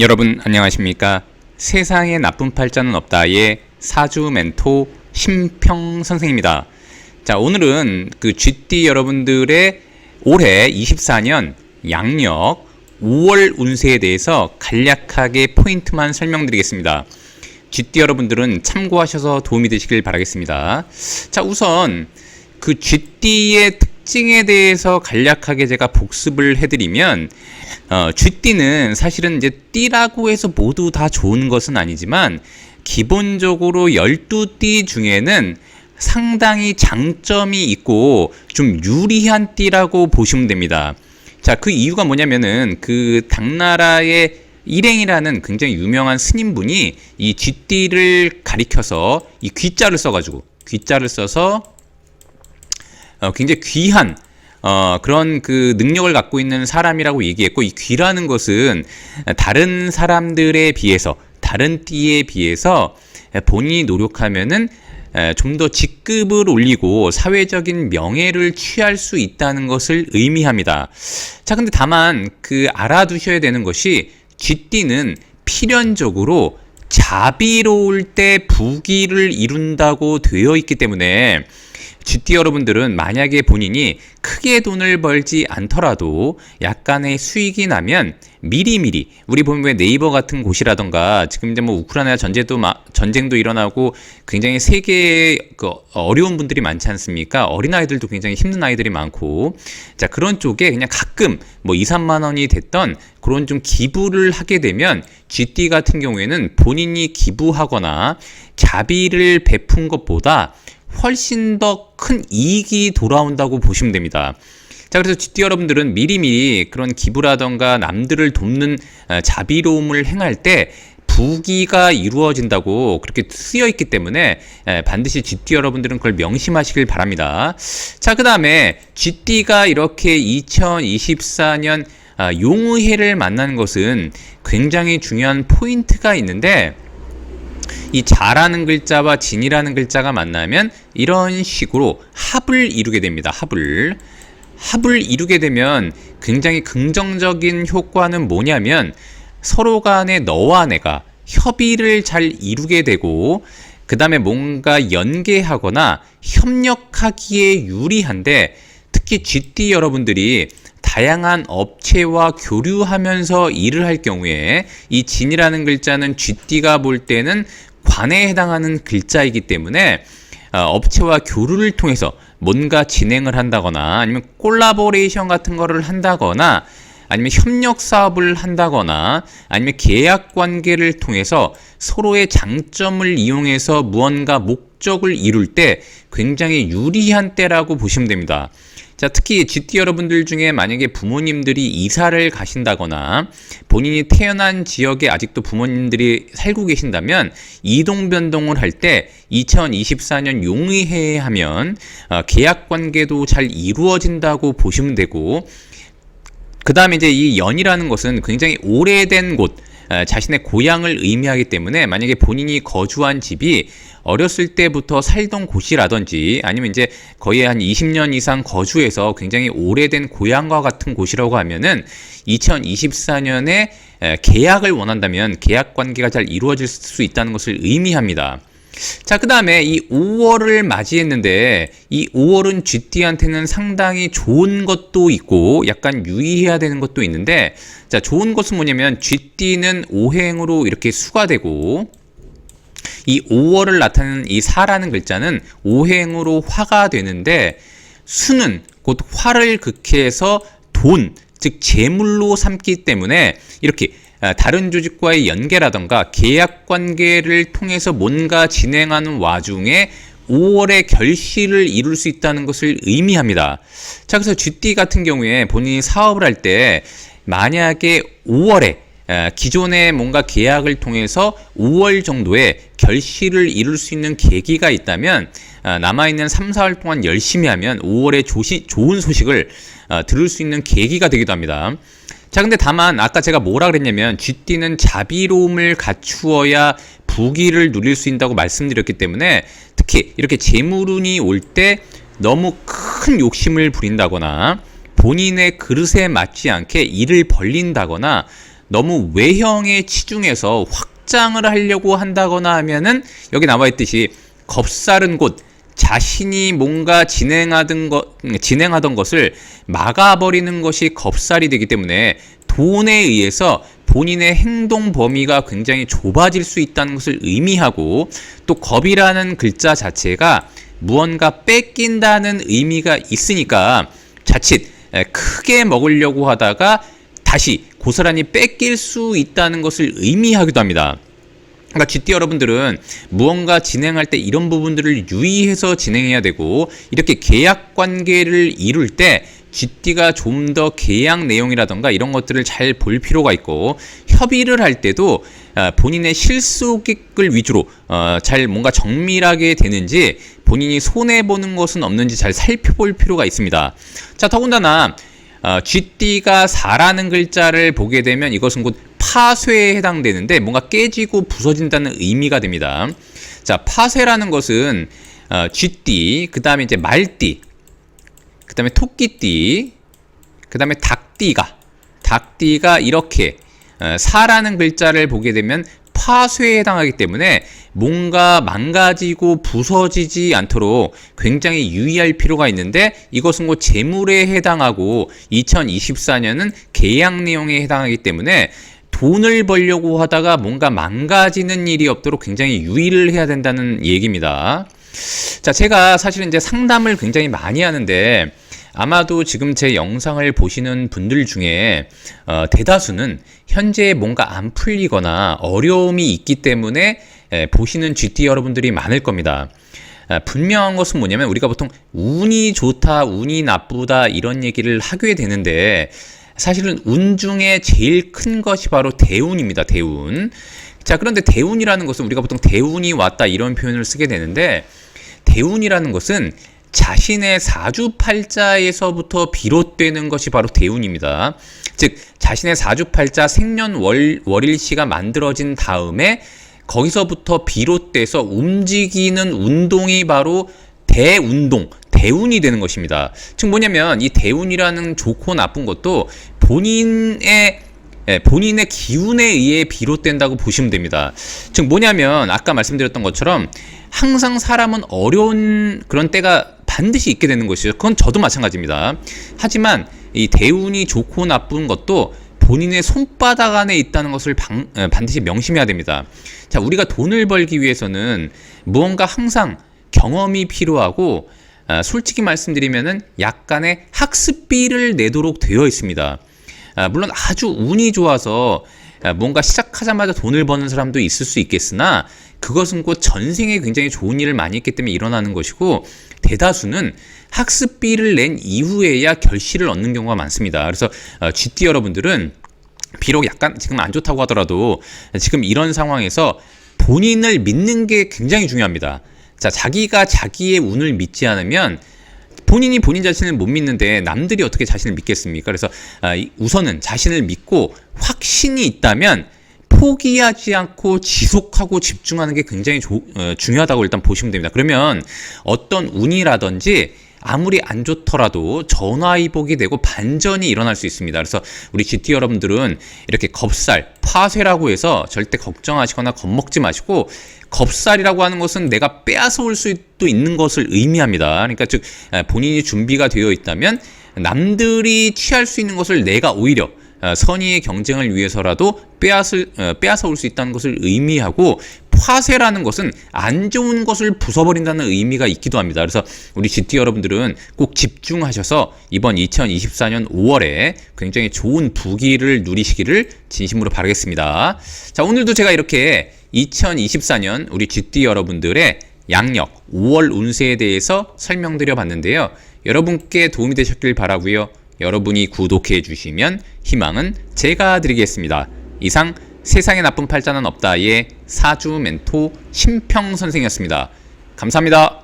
여러분 안녕하십니까? 세상에 나쁜 팔자는 없다의 사주 멘토 심평 선생입니다. 자, 오늘은 그 GD 여러분들의 올해 24년 양력 5월 운세에 대해서 간략하게 포인트만 설명드리겠습니다. GD 여러분들은 참고하셔서 도움이 되시길 바라겠습니다. 자, 우선 그 GD의 특징에 대해서 간략하게 제가 복습을 해드리면 어, 쥐띠는 사실은 이제 띠라고 해서 모두 다 좋은 것은 아니지만 기본적으로 12띠 중에는 상당히 장점이 있고 좀 유리한 띠라고 보시면 됩니다. 자, 그 이유가 뭐냐면은 그 당나라의 일행이라는 굉장히 유명한 스님분이 이 쥐띠를 가리켜서 이 귀자를 써가지고 귀자를 써서 어, 굉장히 귀한 어, 그런 그 능력을 갖고 있는 사람이라고 얘기했고 이 귀라는 것은 다른 사람들에 비해서 다른 띠에 비해서 본인이 노력하면은 좀 더 직급을 올리고 사회적인 명예를 취할 수 있다는 것을 의미합니다. 자, 근데 다만 그 알아두셔야 되는 것이 쥐띠는 필연적으로 자비로울 때 부귀를 이룬다고 되어 있기 때문에 GT 여러분들은 만약에 본인이 크게 돈을 벌지 않더라도 약간의 수익이 나면 미리미리 우리 보면 왜 네이버 같은 곳이라던가 지금 이제 뭐 우크라이나 전쟁도 전쟁도 일어나고 굉장히 세계에 그 어려운 분들이 많지 않습니까? 어린 아이들도 굉장히 힘든 아이들이 많고 자 그런 쪽에 그냥 가끔 뭐 2, 3만 원이 됐던 그런 좀 기부를 하게 되면 GT 같은 경우에는 본인이 기부하거나 자비를 베푼 것보다 훨씬 더 큰 이익이 돌아온다고 보시면 됩니다. 자, 그래서 GT 여러분들은 미리미리 그런 기부라던가 남들을 돕는 어, 자비로움을 행할 때 부기가 이루어진다고 그렇게 쓰여 있기 때문에 반드시 GT 여러분들은 그걸 명심하시길 바랍니다. 자, 그 다음에 GT가 이렇게 2024년 아, 용의해를 만나는 것은 굉장히 중요한 포인트가 있는데 이 자라는 글자와 진이라는 글자가 만나면 이런 식으로 합을 이루게 됩니다. 합을. 합을 이루게 되면 굉장히 긍정적인 효과는 뭐냐면 서로 간에 너와 내가 협의를 잘 이루게 되고 그 다음에 뭔가 연계하거나 협력하기에 유리한데 특히 GT 여러분들이 다양한 업체와 교류하면서 일을 할 경우에 이 진이라는 글자는 GT가 볼 때는 관에 해당하는 글자이기 때문에 어, 업체와 교류를 통해서 뭔가 진행을 한다거나 아니면 콜라보레이션 같은 거를 한다거나 아니면 협력 사업을 한다거나 아니면 계약 관계를 통해서 서로의 장점을 이용해서 무언가 목적을 이룰 때 굉장히 유리한 때라고 보시면 됩니다. 자, 특히 GT 여러분들 중에 만약에 부모님들이 이사를 가신다거나 본인이 태어난 지역에 아직도 부모님들이 살고 계신다면 이동 변동을 할 때 2024년 용의해에 하면 어, 계약 관계도 잘 이루어진다고 보시면 되고 그 다음에 이제 이 연이라는 것은 굉장히 오래된 곳, 자신의 고향을 의미하기 때문에 만약에 본인이 거주한 집이 어렸을 때부터 살던 곳이라든지 아니면 이제 거의 한 20년 이상 거주해서 굉장히 오래된 고향과 같은 곳이라고 하면은 2024년에 계약을 원한다면 계약 관계가 잘 이루어질 수 있다는 것을 의미합니다. 자, 그 다음에 이 5월을 맞이했는데 이 5월은 GT한테는 상당히 좋은 것도 있고 약간 유의해야 되는 것도 있는데 자, 좋은 것은 뭐냐면 GT는 오행으로 이렇게 수가 되고 이 5월을 나타내는 이 사라는 글자는 오행으로 화가 되는데 수는 곧 화를 극해서 돈, 즉 재물로 삼기 때문에 이렇게 아, 다른 조직과의 연계라던가 계약 관계를 통해서 뭔가 진행하는 와중에 5월에 결실을 이룰 수 있다는 것을 의미합니다. 자, 그래서 GT 같은 경우에 본인이 사업을 할 때 만약에 5월에 아, 기존에 뭔가 계약을 통해서 5월 정도에 결실을 이룰 수 있는 계기가 있다면 아, 남아있는 3, 4월 동안 열심히 하면 5월에 조시, 좋은 소식을 들을 수 있는 계기가 되기도 합니다. 자, 근데 다만 아까 제가 뭐라 그랬냐면 쥐띠는 자비로움을 갖추어야 부귀를 누릴 수 있다고 말씀드렸기 때문에 특히 이렇게 재물운이 올 때 너무 큰 욕심을 부린다거나 본인의 그릇에 맞지 않게 일을 벌린다거나 너무 외형에 치중해서 확장을 하려고 한다거나 하면은 여기 나와 있듯이 겁사른 곳 자신이 뭔가 진행하던 것 진행하던 것을 막아버리는 것이 겁살이 되기 때문에 돈에 의해서 본인의 행동 범위가 굉장히 좁아질 수 있다는 것을 의미하고 또 겁이라는 글자 자체가 무언가 뺏긴다는 의미가 있으니까 자칫 에, 크게 먹으려고 하다가 다시 고스란히 뺏길 수 있다는 것을 의미하기도 합니다. 그러니까 GT 여러분들은 무언가 진행할 때 이런 부분들을 유의해서 진행해야 되고 이렇게 계약 관계를 이룰 때 GT가 좀 더 계약 내용이라던가 이런 것들을 잘 볼 필요가 있고 협의를 할 때도 어, 본인의 실속을 위주로 어, 잘 뭔가 정밀하게 되는지 본인이 손해 보는 것은 없는지 잘 살펴볼 필요가 있습니다. 자 더군다나 어, GT가 4라는 글자를 보게 되면 이것은 곧 파쇄에 해당되는데 뭔가 깨지고 부서진다는 의미가 됩니다. 자, 파쇄라는 것은 어, 쥐띠, 그 다음에 이제 말띠, 그 다음에 토끼띠, 그 다음에 닭띠가, 닭띠가 이렇게 어, 사라는 글자를 보게 되면 파쇄에 해당하기 때문에 뭔가 망가지고 부서지지 않도록 굉장히 유의할 필요가 있는데 이것은 곧 재물에 해당하고 2024년은 계약 내용에 해당하기 때문에 돈을 벌려고 하다가 뭔가 망가지는 일이 없도록 굉장히 유의를 해야 된다는 얘기입니다. 자, 제가 사실은 이제 상담을 굉장히 많이 하는데 아마도 지금 제 영상을 보시는 분들 중에 어, 대다수는 현재 뭔가 안 풀리거나 어려움이 있기 때문에 에, 보시는 GT 여러분들이 많을 겁니다. 아, 분명한 것은 뭐냐면 우리가 보통 운이 좋다, 운이 나쁘다 이런 얘기를 하게 되는데 사실은 운 중에 제일 큰 것이 바로 대운입니다. 대운. 자, 그런데 대운이라는 것은 우리가 보통 대운이 왔다 이런 표현을 쓰게 되는데 대운이라는 것은 자신의 사주팔자에서부터 비롯되는 것이 바로 대운입니다. 즉 자신의 사주팔자 생년월 월일시가 만들어진 다음에 거기서부터 비롯돼서 움직이는 운동이 바로 대운동, 대운이 되는 것입니다. 즉 뭐냐면 이 대운이라는 좋고 나쁜 것도 본인의 예, 본인의 기운에 의해 비롯된다고 보시면 됩니다. 즉 뭐냐면 아까 말씀드렸던 것처럼 항상 사람은 어려운 그런 때가 반드시 있게 되는 것이죠. 그건 저도 마찬가지입니다. 하지만 이 대운이 좋고 나쁜 것도 본인의 손바닥 안에 있다는 것을 방, 에, 반드시 명심해야 됩니다. 자, 우리가 돈을 벌기 위해서는 무언가 항상 경험이 필요하고 아, 솔직히 말씀드리면은 약간의 학습비를 내도록 되어 있습니다. 아, 물론 아주 운이 좋아서 아, 뭔가 시작하자마자 돈을 버는 사람도 있을 수 있겠으나 그것은 곧 전생에 굉장히 좋은 일을 많이 했기 때문에 일어나는 것이고 대다수는 학습비를 낸 이후에야 결실을 얻는 경우가 많습니다. 그래서 어, GT 여러분들은 비록 약간 지금 안 좋다고 하더라도 지금 이런 상황에서 본인을 믿는 게 굉장히 중요합니다. 자, 자기가 자기의 운을 믿지 않으면 본인이 본인 자신을 못 믿는데 남들이 어떻게 자신을 믿겠습니까? 그래서 아, 우선은 자신을 믿고 확신이 있다면 포기하지 않고 지속하고 집중하는 게 굉장히 조, 어, 중요하다고 일단 보시면 됩니다. 그러면 어떤 운이라든지 아무리 안 좋더라도 전화위복이 되고 반전이 일어날 수 있습니다. 그래서 우리 GT 여러분들은 이렇게 겁살, 파쇄라고 해서 절대 걱정하시거나 겁먹지 마시고 겁살이라고 하는 것은 내가 빼앗아 올 수도 있는 것을 의미합니다. 그러니까 즉 본인이 준비가 되어 있다면 남들이 취할 수 있는 것을 내가 오히려 어, 선의의 경쟁을 위해서라도 빼앗을 어, 빼앗아 올 수 있다는 것을 의미하고 화세라는 것은 안 좋은 것을 부숴버린다는 의미가 있기도 합니다. 그래서 우리 GT 여러분들은 꼭 집중하셔서 이번 2024년 5월에 굉장히 좋은 부기를 누리시기를 진심으로 바라겠습니다. 자, 오늘도 제가 이렇게 2024년 우리 GT 여러분들의 양력 5월 운세에 대해서 설명드려 봤는데요. 여러분께 도움이 되셨길 바라고요. 여러분이 구독해 주시면 희망은 제가 드리겠습니다. 이상 세상에 나쁜 팔자는 없다의 사주 멘토 심평 선생이었습니다. 감사합니다.